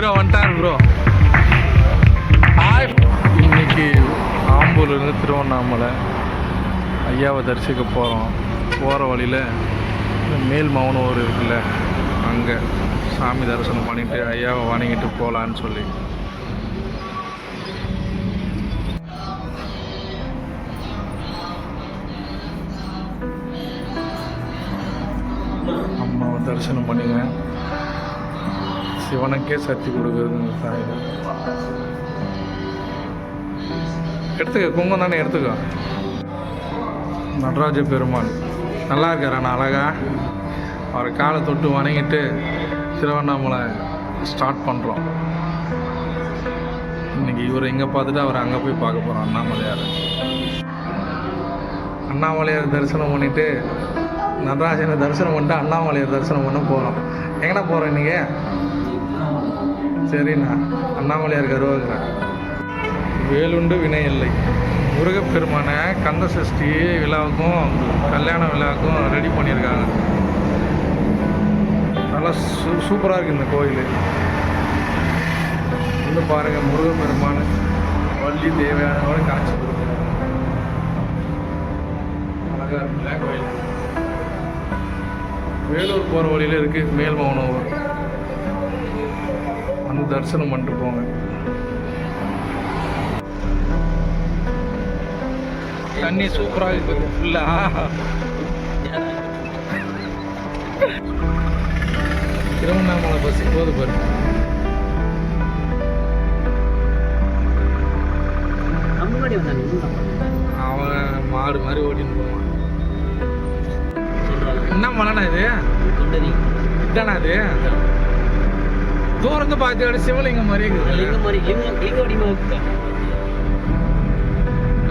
Hero வந்துட்டார் bro hi இன்னைக்கு ஆம்பூர்லேருந்து திருவண்ணாமலை ஐயாவை தரிசிக்க போகிறோம் போகிற வழியில் மேல் மௌனூர் இருக்குல்ல அங்கே சாமி தரிசனம் பண்ணிட்டு ஐயாவை வணங்கிட்டு போகலான்னு சொல்லி. அம்மாவை தரிசனம் பண்ணிக்கிறேன். சிவனுக்கே சக்தி கொடுக்குறதுங்க இந்த எடுத்துக்க குங்கம் தானே எடுத்துக்கோ. நடராஜ பெருமாள். நல்லா இருக்காரண்ணா அழகா? அவரை காலை தொட்டு வணங்கிட்டு திருவண்ணாமலை ஸ்டார்ட் பண்ணுறோம் இன்னைக்கு இவர் இங்கே பார்த்துட்டு அவர் அங்கே போய் பார்க்க போகிறோம் அண்ணாமலையார். அண்ணாமலையார் தரிசனம் பண்ணிவிட்டு நடராஜனை தரிசனம் பண்ணிட்டு அண்ணாமலையார் தரிசனம் பண்ண போகிறோம் எங்கண்ணா போகிறோம் இன்றைக்கி சரிண்ணா அண்ணாமலையார் கருவாகிறேன் வேலுண்டு வினை இல்லை. முருகப்பெருமானை கந்த சஷ்டி விழாவுக்கும் கல்யாண விழாவுக்கும் ரெடி பண்ணியிருக்காங்க. நல்லா சூ சூப்பராக இருக்குது இந்த கோயில். வந்து பாருங்கள் முருகப்பெருமான் வள்ளி தேவையானோட காட்சி கொடுக்குறாங்க அழகாக இருக்குல்ல கோயில். வேலூர் போகிற வழியில் இருக்குது மேல்மௌனூர் வந்து தரிசனம் பண்ணிட்டு போங்க தண்ணி சூப்பராக இருக்குது ஃபுல்லாக திருவண்ணாமலை பஸ் போது பாரு. நம்ம முன்னாடி வந்தாங்க இன்னும் நம்ம அவன் மாடு மாதிரி ஓட்டின்னு போவான். என்ன மலைண்ணா இது? இதானா இது? தூரந்து பார்த்து சிவலிங்கம் மாதிரி இருக்குது. லிங்க மாதிரி லிங்க லிங்க வடிவமா இருக்கு?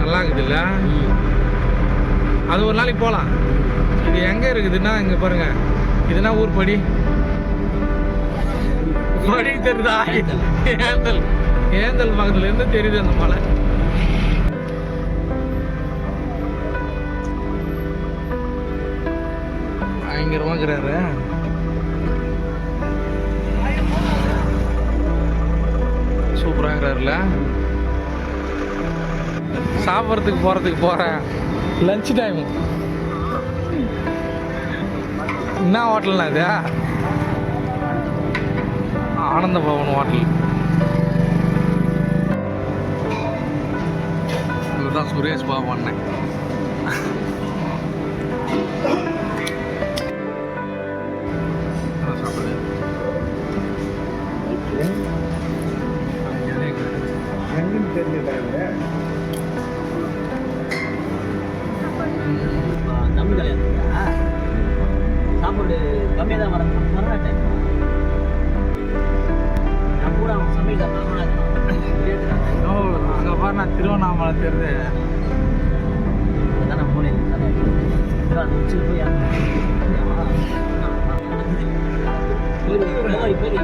நல்லா இருக்குதுல்ல? அது ஒரு நாளைக்கு போகலாம் இது எங்கே இருக்குதுன்னா இங்கே பாருங்க. இதுனா ஊர் படி. படி தெரியுதா? ஏந்தல். ஏந்தல் பக்கத்துல இருந்து தெரியுது அந்த மலை. பயங்கரமா இருக்கிறாரு. சூப்பராக இருக்கிறாருல. சாப்பிட்றதுக்கு போகிறதுக்கு போகிறேன் லஞ்ச் டைம் என்ன ஹோட்டல்னா இது? ஆனந்த பவன் ஹோட்டல். இதுதான் சுரேஷ் பாபு அண்ணன். போய்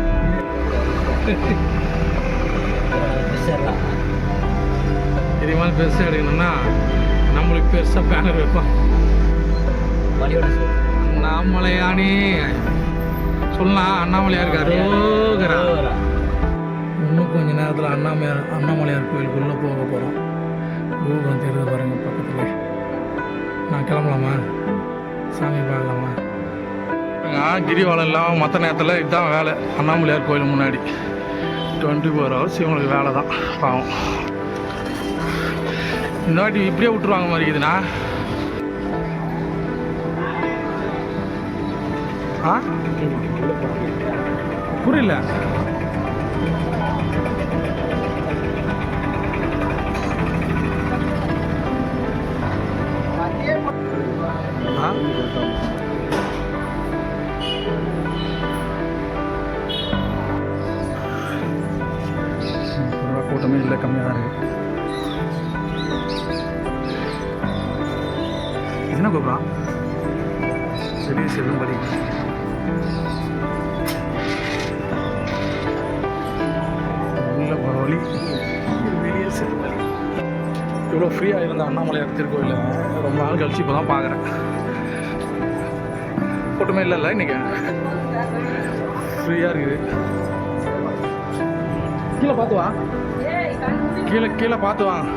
பேசலாம் இது மாதிரி பெருசாக எடுக்கணும்னா நம்மளுக்கு பெருசாக பேனர் வைப்போம் அண்ணாமலையானே சொல்லலாம் அண்ணாமலையார்? அரோகரா இன்னும் கொஞ்ச நேரத்தில் அண்ணாமலையார் அண்ணாமலையார் கோயிலுக்குள்ளே போக போகிறோம் கோபுரம் தெரியுது பாருங்க பக்கத்தில். நான் கிளம்பலாமா? சாமி பார்க்கலாமா? கிரிவலம் இல்லாமல் மற்ற நேரத்தில் இதுதான் வேலை. அண்ணாமலையார் கோயில் முன்னாடி. டுவெண்ட்டி ஃபோர் ஹவர்ஸ் இவங்களுக்கு வேலை தான் பாவம். இந்த வாட்டி இப்படியே விட்டுருவாங்க மாதிரி இருக்குதுண்ணா. ஆ? புரியல. இல்லை கம்மியாக தான் இருக்குது என்ன கோபுரா? சரி செல்லும் படி உள்ள போகிற வழி. வெளியே செல்லும்படி இவ்வளோ ஃப்ரீயாக இருந்த அண்ணாமலையார் திருக்கோயிலில் ரொம்ப நாள் கழிச்சு இப்போ தான் பார்க்குறேன் கூட்டமே இல்லைல்ல இன்னைக்கு. ஃப்ரீயாக இருக்குது. கீழே பார்த்து வா. கீழே கீழே பார்த்து வாங்க.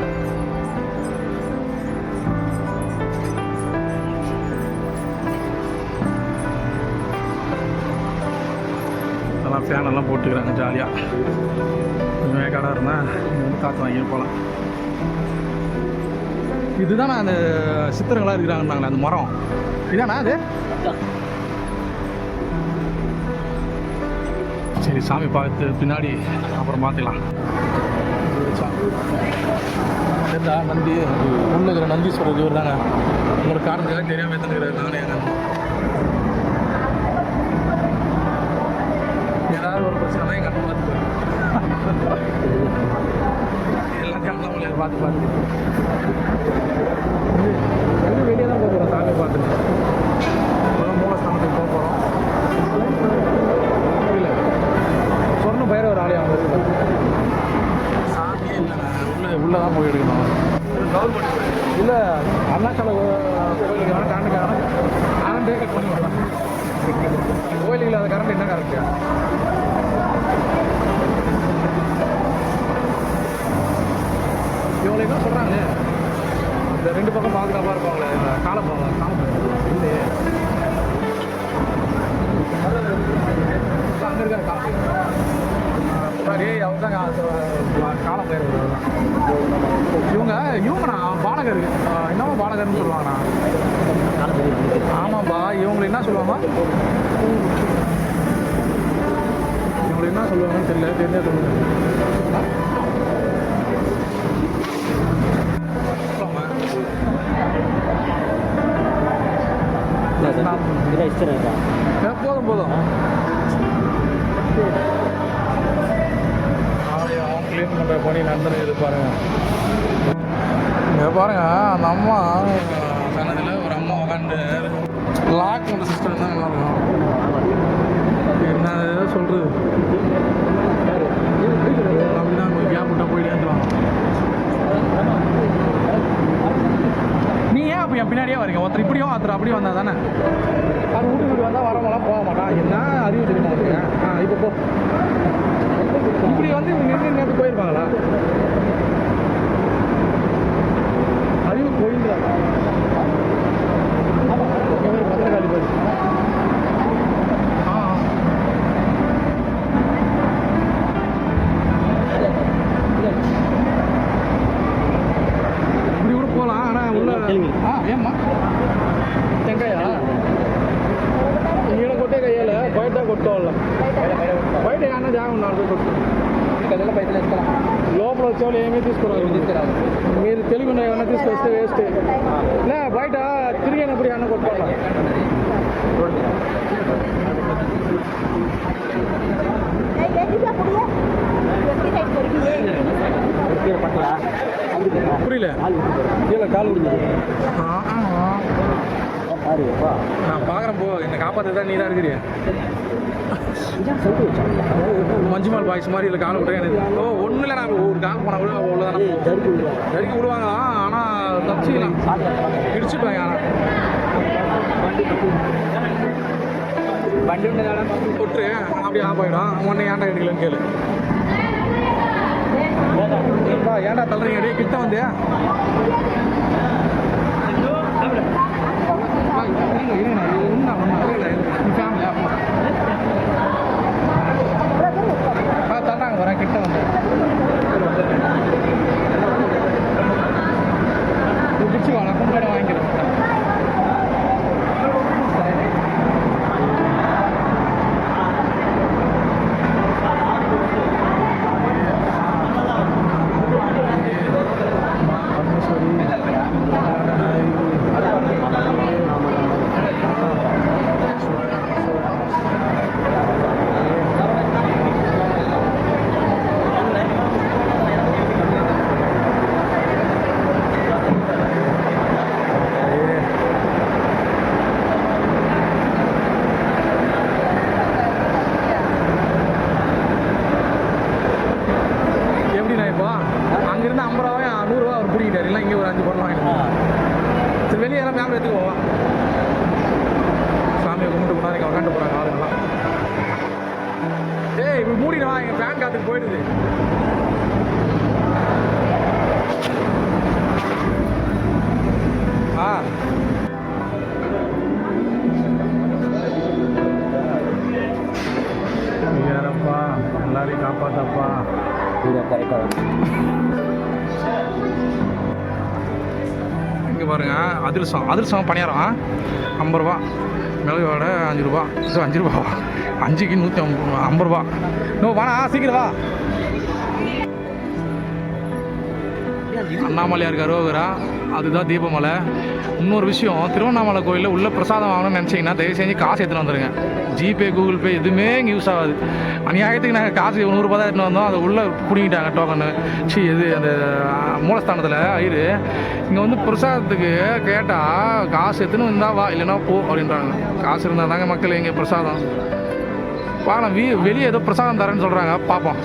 அதெல்லாம் ஃபேனெல்லாம் போட்டுக்கிறாங்க ஜாலியாக கொஞ்சம் வேக்காடாக இருந்தால் காற்று வாங்கி போகலாம் இதுதானே அந்த சித்திரங்களாக இருக்கிறாங்கன்னாங்களே அந்த மரம்? இதானா அது? சரி சாமி பார்த்து பின்னாடி அப்புறம் பார்த்துக்கலாம் சரிடா நந்தி? உள்ள நந்தி நந்தீஸ்வரர் இவர் தாங்க உங்களோட காரணத்துக்காக தெரியாமல் எடுத்துக்கிறாரு நானே எங்க? ஏதாவது ஒரு பிரச்சனை எங்கள் அண்ணன் பார்த்துக்குவாரு எல்லாத்தையும் அண்ணா உங்களை பார்த்து பார்த்து. வெளியே தான் போகிறோம் சாமி பார்த்துட்டு. உள்ளே தான் போய் எடுக்கணும் இல்லை அருணாச்சல கோயிலுக்கு வேணால் கரண்ட் கரண்ட் கரண்டே கட் பண்ணி வரலாம் கோயிலுக்கு இல்லாத கரண்ட் என்ன கரண்ட்டு இவங்களை தான் சொல்கிறாங்க இந்த ரெண்டு பக்கம் பாதுகாப்பாக இருப்பாங்களே இந்த காலப்பா காலம் இல்லையே. அங்கே இருக்காரு காலம் ஏய் அவங்க தான் காலம் பேர் இவங்க இவங்கண்ணா பாலகர். என்னவோ பாலகர்னு சொல்லுவாங்கண்ணா? ஆமாப்பா இவங்களை என்ன சொல்லுவாங்க? இவங்களை என்ன சொல்லுவாங்கன்னு தெரியல தெரிஞ்சா சொல்லுங்க. போதும் போதும். க்ளீன் பண்ணுற பணி நடந்துருக்குது பாருங்க. இங்கே பாருங்க அந்த அம்மா சன்னதில் ஒரு அம்மா உட்காந்து லாக் பண்ணுற சிஸ்டம் தான் நல்லா இருக்கும். என்ன சொல்கிறது அப்படிதான் கேப் விட்டா போயிட்டு வந்துடுவாங்க நீ ஏன் அப்போ என் பின்னாடியே வரீங்க ஒருத்தர் இப்படியும் ஒருத்தர் அப்படியும் வந்தா தானே? அது வீட்டுக்கு வந்தால் வரவங்களாம் போக மாட்டான். என்ன அறிவு தெரியுமா உங்களுக்கு ஆ இப்போ போ. இப்படி வந்து நின்று நேற்று போயிருப்பாங்களா? వచ్చేవాళ్ళు ఏమీ తీసుకురారు తీసుకురాదు. మీరు తెలుగు ఏమన్నా తీసుకొస్తే వేస్ట్ లే బయట తిరిగినప్పుడు ఏమన్నా కొట్టుకోవాలి பட்டா புரியல கீழே கால் விடுங்க யாருப்பா? நான் பார்க்குறேன் போ. என்னை காப்பாற்ற நீ தான் இருக்கிறியா. மஞ்சுமால் பாய்ஸ் மாதிரி இல்லை காலை விட்டேன் எனக்கு ஓ ஒன்றும் இல்லை நான் ஒரு கால் போனால் விழுவா அவ்வளோதான் தடுக்கி விடுவாங்க. ஆனால் தப்பிச்சிக்கலாம். இடிச்சுப்பாங்க ஆனால் தொட்டு அப்படியே ஆஃப் ஆகிடும் உடனே ஏன்டா எடுக்கலன்னு கேளு. ஏன்டா தள்ளுறீங்க? கிட்ட வந்தியா பிடிச்சி வாங்க கும்பிட வாங்கிக்கிறேன் டப்பா இது கரெக்டாக இங்கே பாருங்க அதிரசம் அதிரசம் பணியாரம் ஐம்பது ரூபா மிளகு வடை அஞ்சு ரூபா இது அஞ்சு ரூபாவா அஞ்சுக்கு நூற்றி ஐம்பது ஐம்பது ரூபா நோ வாடா சீக்கிரம் வா அண்ணாமலையார் கருவகரா அதுதான் தீபமலை. இன்னொரு விஷயம் திருவண்ணாமலை கோயிலில் உள்ள பிரசாதம் வாங்கணும்னு நினச்சிங்கன்னா தயவு செஞ்சு காசு எடுத்துகிட்டு வந்துடுங்க ஜிபே கூகுள் பே எதுவுமே இங்கே யூஸ் ஆகாது. அநியாயத்துக்கு நாங்கள் காசு நூறுரூபா தான் எடுத்துன்னு வந்தோம். அதை உள்ளே பிடிங்கிட்டாங்க டோக்கனு சி இது அந்த மூலஸ்தானத்தில் ஐயரு. இங்கே வந்து பிரசாதத்துக்கு கேட்டால் காசு எடுத்துன்னு இருந்தால் வா இல்லைன்னா போ அப்படின்றாங்க. காசு இருந்தால் தாங்க மக்கள் இங்கே பிரசாதம். பார்க்கலாம் வீ வெளியே ஏதோ பிரசாதம் தரேன்னு சொல்கிறாங்க பார்ப்போம்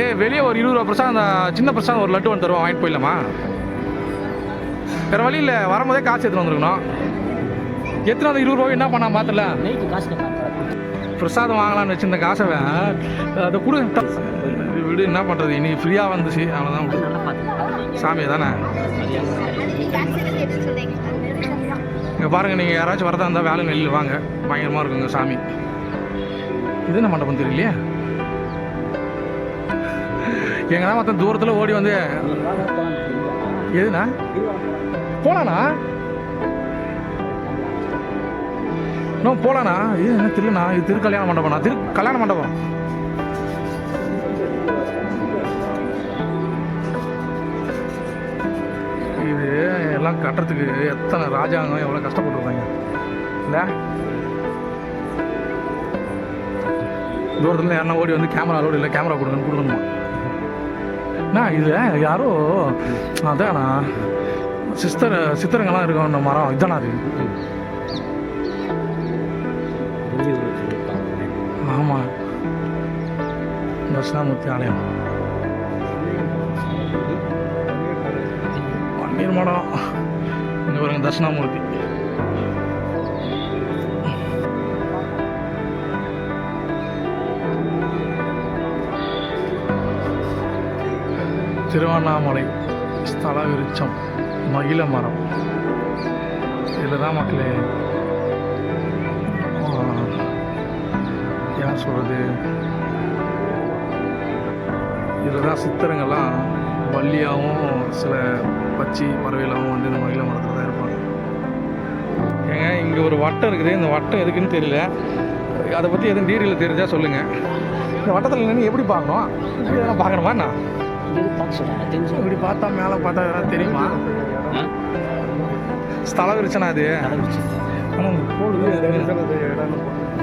ஏ வெளியே ஒரு இருபது ரூபா பிரசாதம் சின்ன பிரசாதம் ஒரு லட்டு ஒன்று தருவோம் வாங்கிட்டு போயிடலாமா? வேறு வழி இல்லை வரும்போதே காசு எடுத்துன்னு வந்துருக்கணும். எத்தனை வந்து இருபது ரூபாய் என்ன பண்ணா மாத்தல பிரசாதம் வாங்கலாம்னு வச்சிருந்த காசை அதை கொடு. விடு என்ன பண்ணுறது இனி ஃப்ரீயாக வந்துச்சு அவ்வளோதான் விடு நல்லா பார்த்துக்கலாம் சாமி தானே இங்கே பாருங்கள் நீங்கள் யாராச்சும் வரதா இருந்தால் வேலை வெளியில் வாங்க. பயங்கரமாக இருக்குங்க சாமி. இது என்ன மண்டபம் தெரியலையே? எங்கன்னா மொத்தம் தூரத்தில் ஓடி வந்து எதுண்ணா? போலாண்ணா? இன்னும் போலாண்ணா. இது என்ன தெரியலண்ணா இது திரு கல்யாண மண்டபம்ண்ணா. திரு கல்யாண மண்டபம். இது எல்லாம் கட்டுறதுக்கு எத்தனை ராஜாங்கம் எவ்வளோ கஷ்டப்பட்டுருக்காங்க. இல்லை தூரத்தில் யாருன்னா ஓடி வந்து கேமரா லோடு இல்லை கேமரா கொடுங்கன்னு கொடுக்கணுமா? அண்ணா இது யாரோ? அதாண்ணா சிஸ்டர் சித்திரங்கள்லாம் இருக்கும் இந்த மரம். இதானா அது. ஆமாம் தட்சிணாமூர்த்தி ஆலயம். பன்னீர் மடம். இங்கே பாருங்க தட்சிணாமூர்த்தி. திருவண்ணாமலை ஸ்தல விருட்சம் மகிழ மரம் இதில் தான் மக்களே ஆ, யார் சொல்கிறது இதில் தான் சித்திரங்கள்லாம். வள்ளியாகவும் சில பச்சி பறவைகளாகவும் வந்து இந்த மகிழ மரத்தில் தான் இருப்பாங்க. ஏங்க இங்கே ஒரு வட்டம் இருக்குது. இந்த வட்டம் எதுக்குன்னு தெரியல. அதை பற்றி எதுவும் டீட்டெயில் தெரிஞ்சால் சொல்லுங்கள் இந்த வட்டத்தில் நின்று எப்படி பார்க்கணும்? எப்படி எதனா பார்க்கணுமா என்ன? இப்படி பார்த்தா மேலே பார்த்தா எதாவது தெரியுமா? ஸ்தல விருச்சனா அது? ஆனால் கோவில்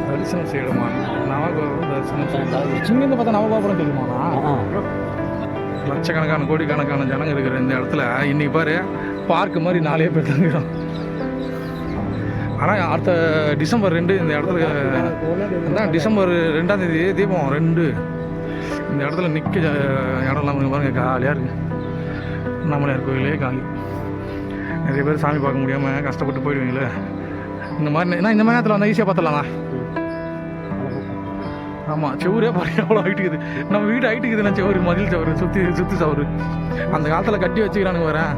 தரிசனம் செய்யணுமா? நவகோ தரிசனம் செய்யணும்? இங்கேருந்து பார்த்தா நவகோபுரம் தெரியுமாண்ணா லட்சக்கணக்கான கோடிக்கணக்கான ஜனங்க இருக்கிற இந்த இடத்துல இன்னைக்கு பாரு பார்க் மாதிரி நாலே பேர் தங்குறோம் ஆனால் அடுத்த டிசம்பர் ரெண்டு இந்த இடத்துல அதான் டிசம்பர் ரெண்டாம் தேதி தீபம் ரெண்டு. இந்த இடத்துல நிற்க இடம்லாம் பாருங்கள் பாருங்க காலியாக இருக்குது நம்மளையார் கோயிலே காலி. நிறைய பேர் சாமி பார்க்க முடியாமல் கஷ்டப்பட்டு போயிடுவீங்களே. இந்த மாதிரி ஏன்னா இந்த மாதிரி நேரத்தில் வந்தால் ஈஸியாக பார்த்துடலாம்ண்ணா ஆமாம் செவரே பாருங்க எவ்வளோ ஹைட் நம்ம வீடு ஹைட் இருக்குதுண்ணா செவரு மதில் செவரு சுற்றி சுற்றி சவரு. அந்த காலத்தில் கட்டி வச்சுக்கிறானுங்க வரேன்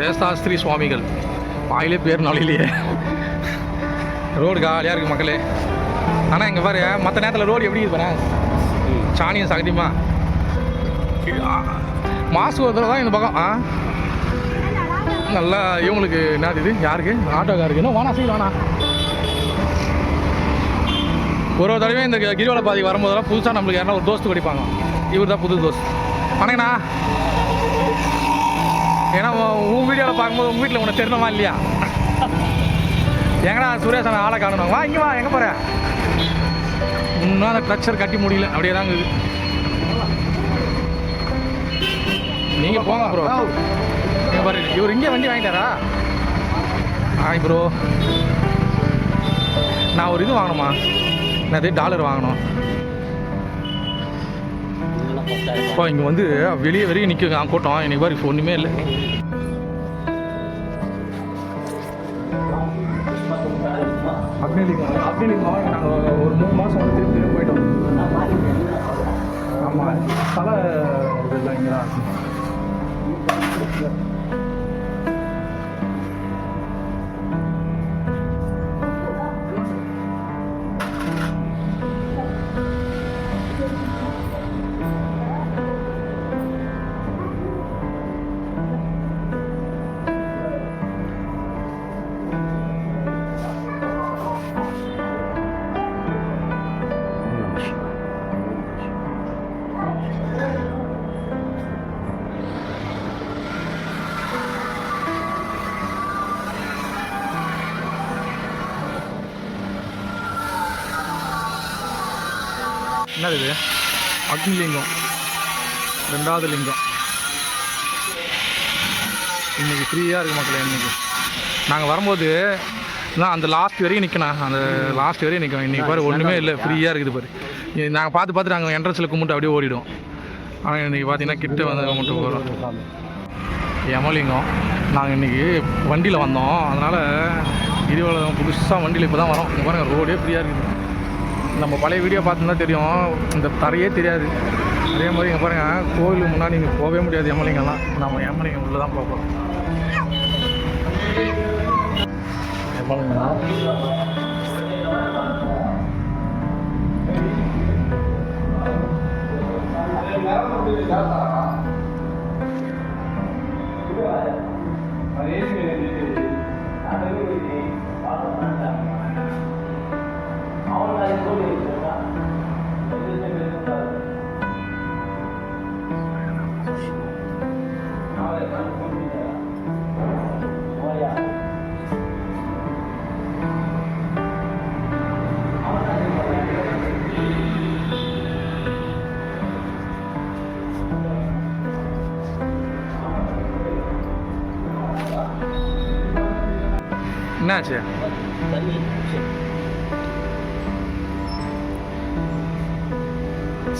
சேஷாஸ்திரி சுவாமிகள். வாயிலே பேர் நாளிலேயே ரோடு காலியாக இருக்குது மக்களே. ஆனால் இங்கே பாரு மற்ற நேரத்தில் ரோடு எப்படி இருப்பேன் சாணியும் சாணியம் சகதியமா? மாசு ஒரு தடவை தான் இந்த பக்கம் ஆ? நல்லா இவங்களுக்கு என்னது இது? யாருக்கு? ஆட்டோக்காருக்கு இன்னும் வானா செய்யலாம் வானா ஒரு ஒரு தடவையும் இந்த கிரிவல பாதி வரும்போதெல்லாம் புதுசாக நம்மளுக்கு யாரா ஒரு தோஸ்து குடிப்பாங்க. இவர் தான் புது தோஸ்த். வணக்கண்ணா. ஏன்னா உன் வீடியோவில் பார்க்கும்போது உங்கள் வீட்டில் உனக்கு தெரியணுமா இல்லையா? எங்கடா சுரேஷ் ஆளை காணணும்? வா இங்கே வா எங்கே போகிற இன்னும் அந்த ட்ரக்சர் கட்டி முடியல. அப்படியே இது நீங்கள் போங்க ப்ரோ பாரு இவர் இங்கே வண்டி வாங்கிட்டாரா? ஹாய் ப்ரோ நான் ஒரு இது வாங்கணுமா? என்னது டாலர் வாங்கணும்? இப்போ இங்கே வந்து வெளியே வரையும் நிற்க கூட்டம் எனக்கு பாரு இப்போ ஒன்றுமே இல்லை. அக்னிலிங்கம் அக்னிலிங்கம் நாங்கள் ஒரு மூணு மாதம் வந்து திருப்பி போயிட்டோம். ஆமாம் தலை இதெல்லாம் இங்கே தான் அக்னிலிங்கம் ரெண்டாவது லிங்கம். இன்னைக்கு ஃப்ரீயாக இருக்குது மக்களே இன்னைக்கு. நாங்கள் வரும்போது நான் அந்த லாஸ்ட் வரையும் நிற்கணும் அந்த லாஸ்ட் வரையும் நிற்கும் இன்றைக்கி பாரு ஒன்றுமே இல்லை. ஃப்ரீயாக இருக்குது பாரு. நாங்கள் பார்த்து பார்த்து நாங்கள் என்ட்ரன்ஸில் கும்பிட்டு அப்படியே ஓடிடும் ஆனால் இன்றைக்கி பார்த்தீங்கன்னா கிட்ட வந்து கும்பிட்டு போகிறோம் யமலிங்கம். நாங்கள் இன்றைக்கி வண்டியில் வந்தோம். அதனால் கிரிவலம் புதுசாக வண்டியில் இப்போ தான் வரோம். இங்கே பாருங்கள் ரோடே ஃப்ரீயாக இருக்குது. நம்ம பழைய வீடியோ பார்த்தோம்னா தெரியும். இந்த தரையே தெரியாது. அதே மாதிரி இங்கே பாருங்கள் கோவிலுக்கு முன்னாடி இங்கே போகவே முடியாது யமலிங்கம்லாம் நம்ம யமலிங்கம் உள்ளே தான் பார்ப்போம் போகிறோம்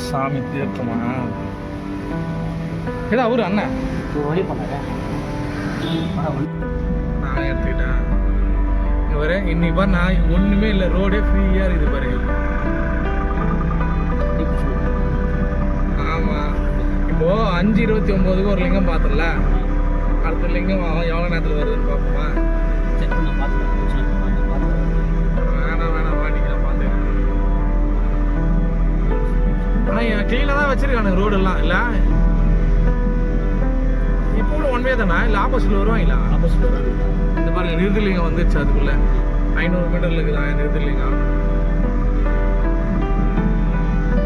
சாமி தீர்த்தமா? ஏடா அவரு அண்ணன் நான் எடுத்துக்கிட்டேன் இங்க இன்னைக்கு பாரு நான் ஒன்றுமே இல்லை ரோடே ஃப்ரீயாக இருக்குது பாரு. ஆமாம் இப்போது அஞ்சு இருபத்தி ஒம்போதுக்கு ஒரு லிங்கம் பார்த்தல அடுத்த லிங்கம் எவ்வளோ நேரத்தில் வருதுன்னு பார்ப்போம்? ஆனால் க்ளீனாக தான் வச்சிருக்கானுங்க ரோடெல்லாம் இல்லை? இப்போ கூட ஒன் வே தானே? இல்லை ஆப்போசிட்டில் வருவாங்களா? ஆப்போசிட் இந்த பாருங்க நிறுத்தலிங்கம் வந்துருச்சு அதுக்குள்ள. ஐநூறு மீட்டர்ல இருக்குதா நிறுத்தலிங்கம்.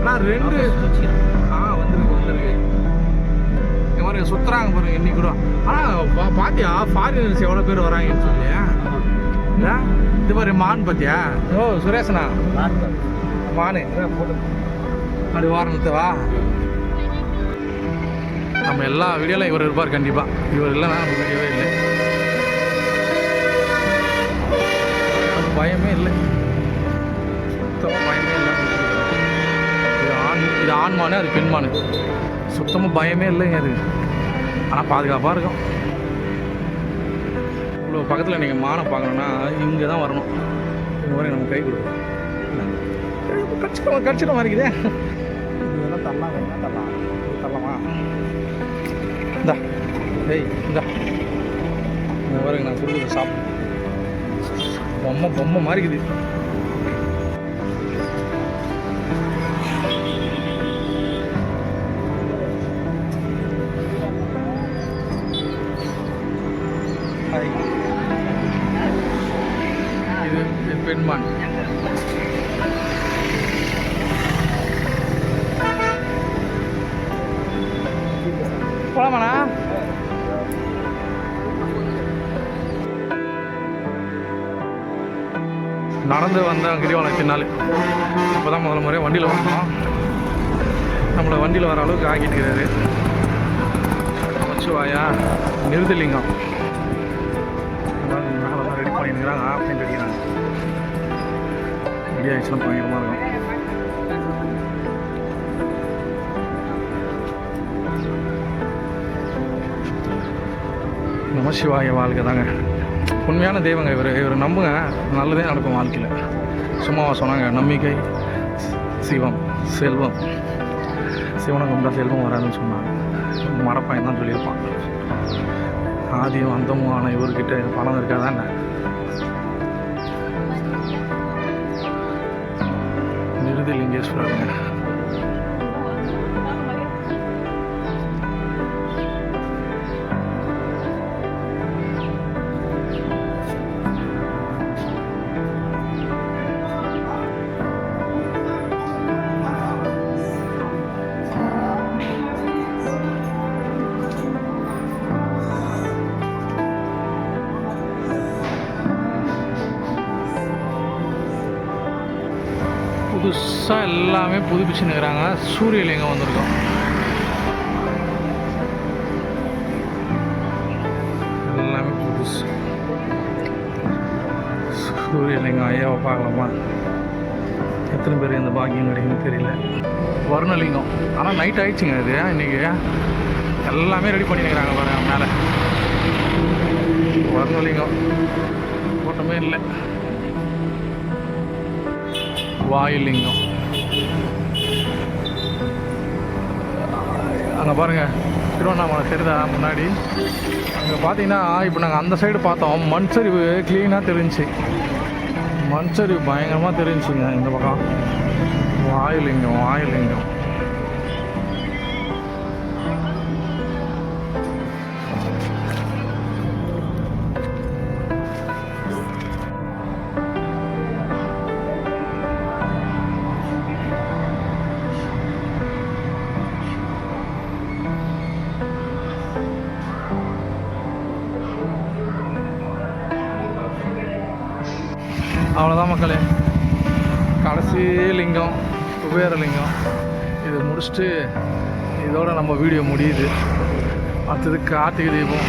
ஆனால் ரெண்டு ஆ வந்திருக்கு வந்திருக்கு. இந்த மாதிரி சுத்துறாங்க பாருங்க இன்னைக்கு கூட. ஆனால் பா பாத்தியா ஃபாரினர்ஸ் எவ்வளோ பேர் வராங்கன்னு சொல்லி? இது மாதிரி மான் பாத்தியா? ஓ சுரேஷனா? மானு. இதான் போட்டு அப்படி வாரணத்து வா நம்ம எல்லா வீடியோவில் இவர் இருப்பார் கண்டிப்பாக இவர் இல்லைன்னா நம்ம வீடியோவே இல்லை பயமே இல்லை சுத்தமாக பயமே இல்லை இது ஆண் இது ஆண்மானு அது பெண்மானு சுத்தமாக பயமே இல்லைங்க அது ஆனால் பாதுகாப்பாக இருக்கும் இவ்வளோ பக்கத்தில் நீங்கள் மானை பார்க்கணுன்னா இங்கே தான் வரணும் இந்த மாதிரி நம்ம கை கொடுக்கும் கடிச்சிட கடிச்சிட வரைக்குதே ஏய் இந்தா. இந்த பாருங்க நான் கொடுக்குற சாப்பிடு பொம்மை பொம்மை மாறிக்குது. இது இது பெண்மான். வந்து வந்தேன் கிரிவலம் பின்னால் இப்போ தான் முதல்ல முறையாக வண்டியில் வரணும் நம்மளை வண்டியில் வர அளவுக்கு ஆக்கிட்டுக்கிறாரு வச்சுவாயா நிறுத்தலிங்கம். மேலெல்லாம் ரெடி பண்ணிருக்கிறாங்க பெயிண்ட் அடிக்கிறாங்க ரெடி ஆகிடுச்சுன்னா பயங்கரமாக இருக்கும். நம சிவாய வாழ்க்கை தாங்க. உண்மையான தெய்வங்க இவர். இவர் நம்புங்க. நல்லதே நடக்கும் வாழ்க்கையில். சும்மாவா சொன்னாங்க நம்பிக்கை சிவம் செல்வம். சிவனை கும்பிட்டா செல்வம் வராதுன்னு சொன்னாங்க. மடப்பையன் தான் சொல்லியிருப்பான். ஆதியும் அந்தமும் ஆனால் இவர்கிட்ட பணம் இருக்காதா என்ன? லிங்கேஸ்வரருங்க. புதுசாக எல்லாமே புதுப்பிச்சுன்னுக்குறாங்க சூரியலிங்கம் வந்திருக்கோம். எல்லாமே புதுசு. சூரியலிங்கம் ஐயாவை பார்க்கலாமா? எத்தனை பேர் இந்த பாக்கியம் கிடைக்குன்னு தெரியல. வர்ணலிங்கம். ஆனால் நைட் ஆயிடுச்சுங்க இது. இன்னைக்கு எல்லாமே ரெடி பண்ணிக்கிறாங்க பாருங்க மேலே. வர்ணலிங்கம். கூட்டமே இல்லை. வாயுலிங்கம். அங்கே பாருங்கள் திருவண்ணாமலை தெரியுதா முன்னாடி. அங்கே பார்த்தீங்கன்னா இப்போ நாங்கள் அந்த சைடு பார்த்தோம். மண் சரிவு க்ளீனாக தெரிஞ்சுச்சு மண் சரிவு பயங்கரமாக தெரிஞ்சுங்க இந்த பக்கம். வாயுலிங்கம் வாயுலிங்கம். மக்களே கடைசி லிங்கம் குபேரலிங்கம் இது முடிச்சுட்டு இதோட நம்ம வீடியோ முடியுது. அடுத்தது கார்த்திகை தீபம்.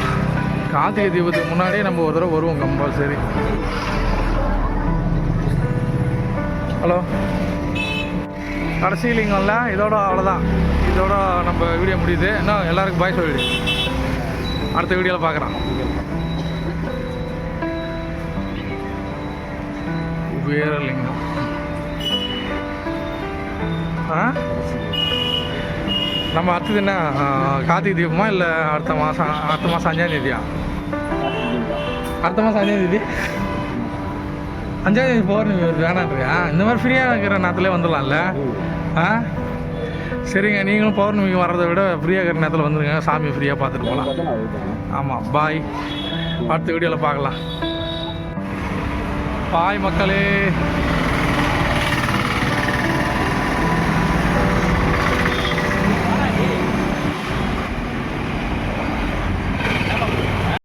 கார்த்திகை தீபத்துக்கு முன்னாடியே நம்ம ஒரு தடவை வருவோம் கம்பல்சரி. ஹலோ? கடைசி லிங்கம்ல இதோட அவ்வளோதான் இதோட நம்ம வீடியோ முடியுது. இன்னும் எல்லாருக்கும் பாய் சொல்லிடு. அடுத்த வீடியோவில் பார்க்குறேன் குபேரலிங்கம் ஆ? நம்ம அடுத்தது என்ன? கார்த்திகை தீபமா இல்லை அடுத்த மாதம் அடுத்த மாதம் அஞ்சாம் தேதியா? அடுத்த மாதம் அஞ்சாம் தேதி? அஞ்சாம் தேதி பௌர்ணமி வருது வேணான்றியா? இந்த மாதிரி ஃப்ரீயாக இருக்கிற நேரத்துல வந்துடலாம்ல. ஆ? சரிங்க நீங்களும் பௌர்ணமிக்கு வர்றதை விட ஃப்ரீயாக இருக்கிற நேரத்தில் வந்துருங்க. சாமி ஃப்ரீயாக பார்த்துட்டு போகலாம். ஆமாம் பாய் அடுத்த வீடியோவில் பார்க்கலாம். பாய் மக்களே.